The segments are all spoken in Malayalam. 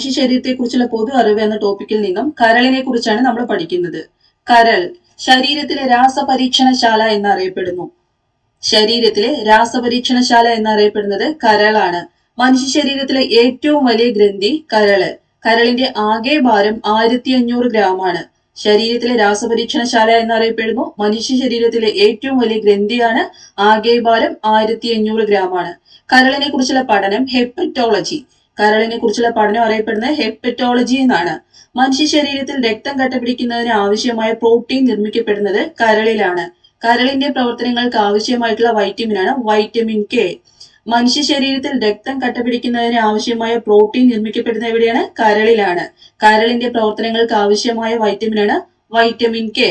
മനുഷ്യ ശരീരത്തെ കുറിച്ചുള്ള പൊതു അറിവ് എന്ന ടോപ്പിക്കിൽ നിന്നും കരളിനെ കുറിച്ചാണ് നമ്മൾ പഠിക്കുന്നത്. കരൾ ശരീരത്തിലെ രാസപരീക്ഷണശാല എന്നറിയപ്പെടുന്നു. ശരീരത്തിലെ രാസപരീക്ഷണശാല എന്നറിയപ്പെടുന്നത് കരളാണ്. മനുഷ്യ ശരീരത്തിലെ ഏറ്റവും വലിയ ഗ്രന്ഥി കരൾ. കരളിന്റെ ആകെ ഭാരം ആയിരത്തി അഞ്ഞൂറ് ഗ്രാമാണ്. ശരീരത്തിലെ രാസപരീക്ഷണശാല എന്നറിയപ്പെടുന്നു. മനുഷ്യ ശരീരത്തിലെ ഏറ്റവും വലിയ ഗ്രന്ഥിയാണ് ആകെ ഭാരം ആയിരത്തി അഞ്ഞൂറ് ഗ്രാമാണ്. കരളിനെ കുറിച്ചുള്ള പഠനം ഹെപ്പറ്റോളജി കരളിനെ കുറിച്ചുള്ള പഠനം അറിയപ്പെടുന്നത് ഹെപ്പറ്റോളജി എന്നാണ്. മനുഷ്യ ശരീരത്തിൽ രക്തം കട്ടപിടിക്കുന്നതിന് ആവശ്യമായ പ്രോട്ടീൻ നിർമ്മിക്കപ്പെടുന്നത് കരളിലാണ്. കരളിന്റെ പ്രവർത്തനങ്ങൾക്ക് ആവശ്യമായിട്ടുള്ള വൈറ്റമിനാണ് വൈറ്റമിൻ കെ. മനുഷ്യ ശരീരത്തിൽ രക്തം കട്ടപിടിക്കുന്നതിന് ആവശ്യമായ പ്രോട്ടീൻ നിർമ്മിക്കപ്പെടുന്ന എവിടെയാണ്? കരളിലാണ്. കരളിന്റെ പ്രവർത്തനങ്ങൾക്ക് ആവശ്യമായ വൈറ്റമിനാണ് വൈറ്റമിൻ കെ.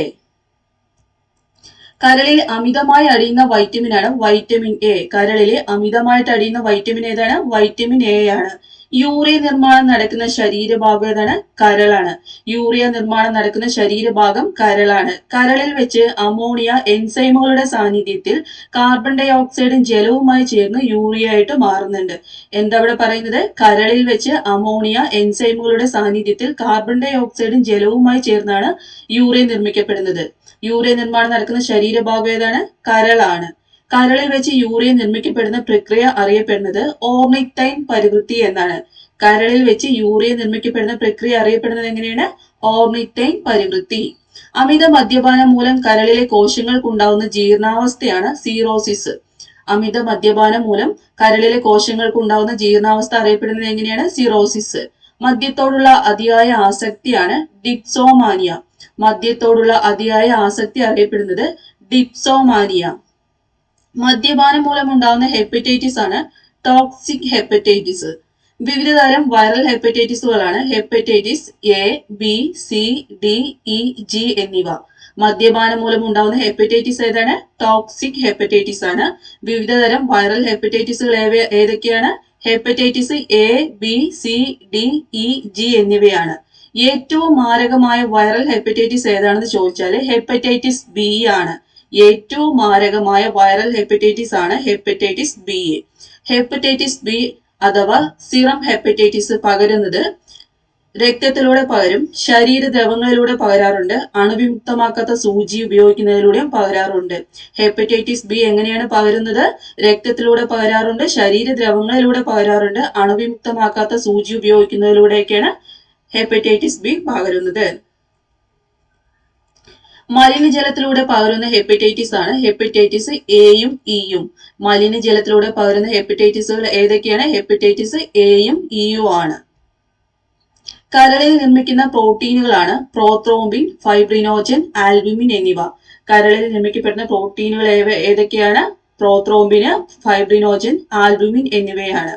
കരളിൽ അമിതമായി അടിയുന്ന വൈറ്റമിനാണ് വൈറ്റമിൻ എ കരളിൽ അമിതമായിട്ട് അടിയുന്ന വൈറ്റമിൻ ഏതാണ്? വൈറ്റമിൻ എ ആണ്. യൂറിയ നിർമ്മാണം നടക്കുന്ന ശരീരഭാഗം ഏതാണ്? കരളാണ്. യൂറിയ നിർമ്മാണം നടക്കുന്ന ശരീരഭാഗം കരളാണ്. കരളിൽ വെച്ച് അമോണിയ എൻസൈമുകളുടെ സാന്നിധ്യത്തിൽ കാർബൺ ഡൈ ഓക്സൈഡും ജലവുമായി ചേർന്ന് യൂറിയ ആയിട്ട് മാറുന്നുണ്ട്. എന്താ ഇവിടെ പറയുന്നത്? കരളിൽ വെച്ച് അമോണിയ എൻസൈമുകളുടെ സാന്നിധ്യത്തിൽ കാർബൺ ഡൈ ഓക്സൈഡും ജലവുമായി ചേർന്നാണ് യൂറിയ നിർമ്മിക്കപ്പെടുന്നത്. യൂറിയ നിർമ്മാണം നടക്കുന്ന ശരീരഭാഗം ഏതാണ്? കരളാണ്. കരളിൽ വെച്ച് യൂറിയ നിർമ്മിക്കപ്പെടുന്ന പ്രക്രിയ അറിയപ്പെടുന്നത് ഓർണിത്തൈൻ പരിവൃത്തി എന്നാണ്. കരളിൽ വെച്ച് യൂറിയ നിർമ്മിക്കപ്പെടുന്ന പ്രക്രിയ അറിയപ്പെടുന്നത് എങ്ങനെയാണ്? ഓർണിത്തൈൻ പരിവൃത്തി അമിത മദ്യപാനം മൂലം കരളിലെ കോശങ്ങൾക്കുണ്ടാവുന്ന ജീർണാവസ്ഥയാണ് സീറോസിസ്. അമിത മദ്യപാനം മൂലം കരളിലെ കോശങ്ങൾക്കുണ്ടാവുന്ന ജീർണാവസ്ഥ അറിയപ്പെടുന്നത് എങ്ങനെയാണ്? സിറോസിസ്. മദ്യത്തോടുള്ള അതിയായ ആസക്തിയാണ് ഡിപ്സോമാനിയ. മദ്യത്തോടുള്ള അതിയായ ആസക്തി അറിയപ്പെടുന്നത് ഡിപ്സോമാനിയ. മദ്യപാനം മൂലമുണ്ടാകുന്ന ഹെപ്പറ്റൈറ്റിസ് ആണ് ടോക്സിക് ഹെപ്പറ്റൈറ്റിസ്. വിവിധ തരം viral ഹെപ്പറ്റൈറ്റിസുകളാണ് hepatitis A B C D E G എന്നിവ. മദ്യപാനം മൂലം ഉണ്ടാകുന്ന ഹെപ്പറ്റൈറ്റിസ് ഏതാണ്? ടോക്സിക് ഹെപ്പറ്റൈറ്റിസ് ആണ്. വിവിധ തരം വൈറൽ ഹെപ്പറ്റൈറ്റിസുകൾ ഏതൊക്കെയാണ്? Hepatitis A B C D E G എന്നിവയാണ്. ഏറ്റവും മാരകമായ വൈറൽ ഹെപ്പറ്റൈറ്റിസ് ഏതാണെന്ന് ചോദിച്ചാൽ ഹെപ്പറ്റൈറ്റിസ് ബി ആണ്. ഏറ്റവും മാരകമായ വൈറൽ ഹെപ്പറ്റൈറ്റിസ് ആണ് ഹെപ്പറ്റൈറ്റിസ് ബി ഹെപ്പറ്റൈറ്റിസ് ബി അഥവാ സിറം ഹെപ്പറ്റൈറ്റിസ് പകരുന്നത് രക്തത്തിലൂടെ പകരും ശരീരദ്രവങ്ങളിലൂടെ പകരാറുണ്ട് അണുവിമുക്തമാക്കാത്ത സൂചി ഉപയോഗിക്കുന്നതിലൂടെയും പകരാറുണ്ട്. ഹെപ്പറ്റൈറ്റിസ് ബി എങ്ങനെയാണ് പകരുന്നത്? രക്തത്തിലൂടെ പകരാറുണ്ട് ശരീരദ്രവങ്ങളിലൂടെ പകരാറുണ്ട് അണുവിമുക്തമാക്കാത്ത സൂചി ഉപയോഗിക്കുന്നതിലൂടെയൊക്കെയാണ് ഹെപ്പറ്റൈറ്റിസ് ബി പകരുന്നത്. മലിനജലത്തിലൂടെ പകരുന്ന ഹെപ്പറ്റൈറ്റിസ് ആണ്. ഹെപ്പറ്റൈറ്റിസ് എയും ഇയും മലിനജലത്തിലൂടെ പകരുന്ന ഹെപ്പറ്റൈറ്റിസുകൾ ഏതൊക്കെയാണ്? ഹെപ്പറ്റൈറ്റിസ് എയും ഇയും ആണ്. കരളിൽ നിർമ്മിക്കുന്ന പ്രോട്ടീനുകളാണ് പ്രോത്രോംബിൻ ഫൈബ്രിനോജൻ ആൽബുമിൻ എന്നിവ. കരളിൽ നിർമ്മിക്കപ്പെടുന്ന പ്രോട്ടീനുകൾ ഏതൊക്കെയാണ്? പ്രോത്രോംബിന് ഫൈബ്രിനോജൻ ആൽബുമിൻ എന്നിവയാണ്.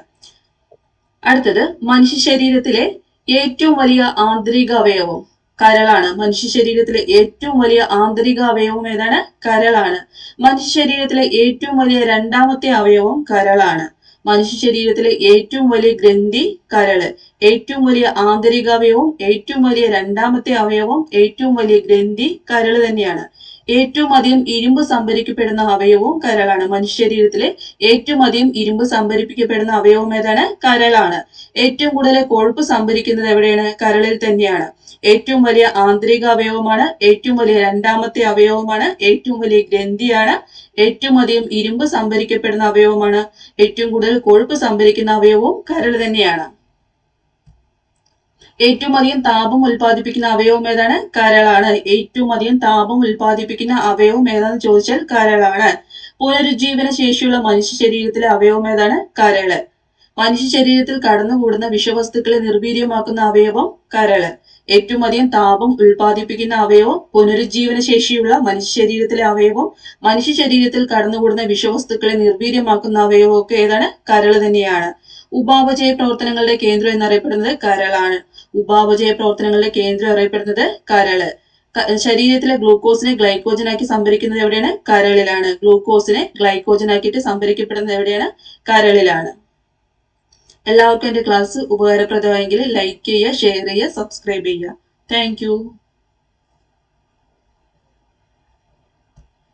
അടുത്തത് മനുഷ്യ ശരീരത്തിലെ ഏറ്റവും വലിയ ആന്തരിക അവയവം കരളാണ്. മനുഷ്യ ശരീരത്തിലെ ഏറ്റവും വലിയ ആന്തരിക അവയവം ഏതാണ്? കരളാണ്. മനുഷ്യ ശരീരത്തിലെ ഏറ്റവും വലിയ രണ്ടാമത്തെ അവയവം കരളാണ്. മനുഷ്യ ശരീരത്തിലെ ഏറ്റവും വലിയ ഗ്രന്ഥി കരൾ. ഏറ്റവും വലിയ ആന്തരിക അവയവം ഏറ്റവും വലിയ രണ്ടാമത്തെ അവയവം ഏറ്റവും വലിയ ഗ്രന്ഥി കരൾ തന്നെയാണ്. ഏറ്റവും അധികം ഇരുമ്പ് സംഭരിക്കപ്പെടുന്ന അവയവവും കരളാണ്. മനുഷ്യ ശരീരത്തിലെ ഏറ്റവും അധികം ഇരുമ്പ് സംഭരിപ്പിക്കപ്പെടുന്ന അവയവം ഏതാണ്? കരളാണ്. ഏറ്റവും കൂടുതൽ കൊഴുപ്പ് സംഭരിക്കുന്നത് എവിടെയാണ്? കരളിൽ തന്നെയാണ്. ഏറ്റവും വലിയ ആന്തരിക അവയവമാണ് ഏറ്റവും വലിയ രണ്ടാമത്തെ അവയവമാണ് ഏറ്റവും വലിയ ഗ്രന്ഥിയാണ് ഏറ്റവും അധികം ഇരുമ്പ് സംഭരിക്കപ്പെടുന്ന അവയവമാണ് ഏറ്റവും കൂടുതൽ കൊഴുപ്പ് സംഭരിക്കുന്ന അവയവവും കരൾ തന്നെയാണ്. ഏറ്റവും അധികം താപം ഉൽപ്പാദിപ്പിക്കുന്ന അവയവം ഏതാണ്? കരളാണ്. ഏറ്റവും അധികം താപം ഉൽപ്പാദിപ്പിക്കുന്ന അവയവം ഏതാന്ന് ചോദിച്ചാൽ കരളാണ്. പുനരുജ്ജീവന ശേഷിയുള്ള മനുഷ്യ ശരീരത്തിലെ അവയവം ഏതാണ്? കരൾ. മനുഷ്യ ശരീരത്തിൽ കടന്നുകൂടുന്ന വിഷവസ്തുക്കളെ നിർവീര്യമാക്കുന്ന അവയവം കരൾ. ഏറ്റവും അധികം താപം ഉൽപ്പാദിപ്പിക്കുന്ന അവയവം പുനരുജ്ജീവന ശേഷിയുള്ള മനുഷ്യ ശരീരത്തിലെ അവയവം. മനുഷ്യ ശരീരത്തിൽ കടന്നുകൂടുന്ന വിഷവസ്തുക്കളെ നിർവീര്യമാക്കുന്ന അവയവം ഒക്കെ ഏതാണ്? കരൾ തന്നെയാണ്. ഉപാപചയ പ്രവർത്തനങ്ങളുടെ കേന്ദ്രം എന്നറിയപ്പെടുന്നത് കരളാണ്. ഉപാപചയ പ്രവർത്തനങ്ങളിലെ കേന്ദ്രം അറിയപ്പെടുന്നത് കരൾ. ശരീരത്തിലെ ഗ്ലൂക്കോസിനെ ഗ്ലൈക്കോജനാക്കി സംഭരിക്കുന്നത് എവിടെയാണ്? കരളിലാണ്. ഗ്ലൂക്കോസിനെ ഗ്ലൈക്കോജനാക്കിയിട്ട് സംഭരിക്കപ്പെടുന്നത് എവിടെയാണ്? കരളിലാണ്. എല്ലാവർക്കും എന്റെ ക്ലാസ് ഉപകാരപ്രദമായെങ്കിൽ ലൈക്ക് ചെയ്യുക ഷെയർ ചെയ്യുക സബ്സ്ക്രൈബ് ചെയ്യുക. താങ്ക്